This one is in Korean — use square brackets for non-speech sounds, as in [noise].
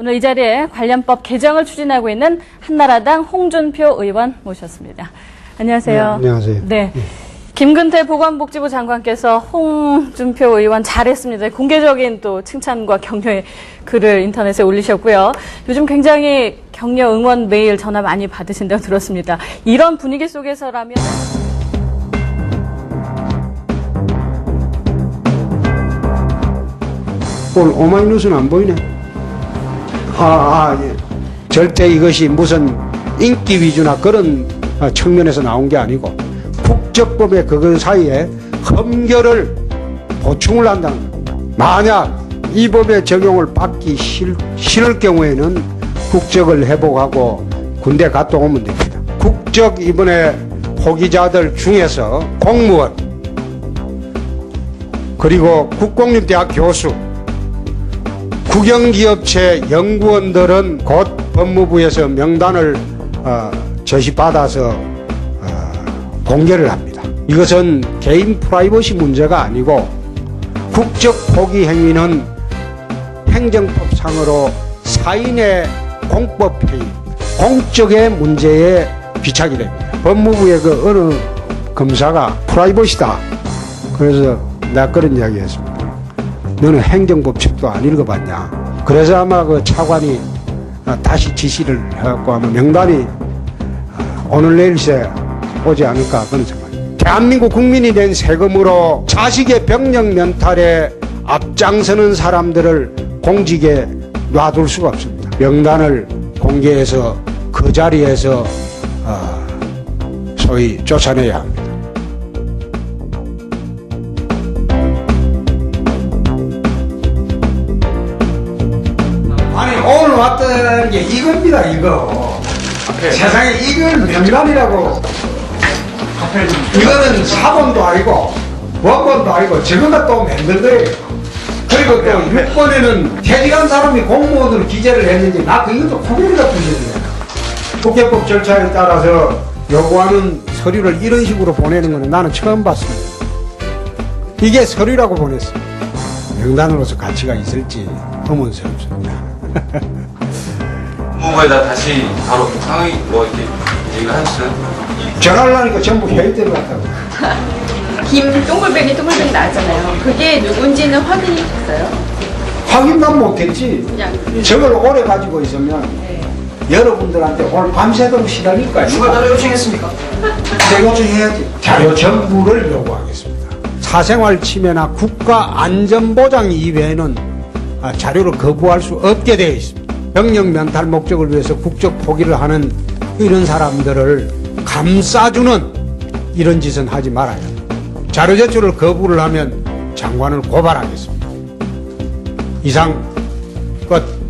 오늘 이 자리에 관련법 개정을 추진하고 있는 한나라당 홍준표 의원 모셨습니다. 안녕하세요. 네, 안녕하세요. 네. 김근태 보건복지부 장관께서 홍준표 의원 잘했습니다. 공개적인 또 칭찬과 격려의 글을 인터넷에 올리셨고요. 요즘 굉장히 격려 응원 메일 전화 많이 받으신다고 들었습니다. 이런 분위기 속에서라면 오늘 오마이뉴스는 안 보이네. 아, 아, 예. 절대 이것이 무슨 인기 위주나 그런 어, 측면에서 나온 게 아니고 국적법의 그것 사이에 험결을 보충을 한다는 거예요. 만약 이 법의 적용을 받기 싫, 싫을 경우에는 국적을 회복하고 군대 갔다 오면 됩니다. 국적 이번에 포기자들 중에서 공무원 그리고 국공립대학 교수 국영기업체 연구원들은 곧 법무부에서 명단을 어, 제시받아서 어, 공개를 합니다. 이것은 개인 프라이버시 문제가 아니고 국적 포기 행위는 행정법상으로 사인의 공법 행위, 공적의 문제에 비착이 됩니다. 법무부의 그 어느 검사가 프라이버시다. 그래서 내가 그런 이야기 했습니다. 너는 행정법칙도 안 읽어봤냐. 그래서 아마 그 차관이 아, 다시 지시를 해갖고 아마 명단이 아, 오늘 내일새 오지 않을까 그런 생각. 대한민국 국민이 낸 세금으로 자식의 병력 면탈에 앞장서는 사람들을 공직에 놔둘 수가 없습니다. 명단을 공개해서 그 자리에서 어, 소위 쫓아내야 합니다. 왔다는 게 이겁니다 이거. 세상에 이걸 명단이라고. 이거는 사본도 아니고 원본도 아니고 저거가 또 만든 거예요. 그리고 또 6번에는 퇴직한 사람이 공무원으로 기재를 했는지 나그 이것도 코미디가 부셔지네 국회법 절차에 따라서 요구하는 서류를 이런 식으로 보내는 거는 나는 처음 봤습니다. 이게 서류라고 보냈어 명단으로서 가치가 있을지 의문스럽습니다 [laughs] 법무부에다 다시 바로 상의 뭐 이렇게 얘기를 하시는 전화를 하니까 전부 회의대로 갔다고. [laughs] 김 동글뱅이 동글뱅이 나왔잖아요. 그게 누군지는 확인이 됐어요. 확인만 못했지. 그냥 저걸 오래 가지고 있으면 여러분들한테 오늘 밤새도록 시달릴 거야. 추가 자료 요청했습니까? 제가 요청해야지. 자료 전부를 요구하겠습니다. 사생활 침해나 국가 안전보장 이외에는 아, 자료를 거부할 수 없게 되어 있습니다. 병력 면탈 목적을 위해서 국적 포기를 하는 이런 사람들을 감싸주는 이런 짓은 하지 합니다. 자료 제출을 거부를 하면 장관을 고발하겠습니다. 이상 끝.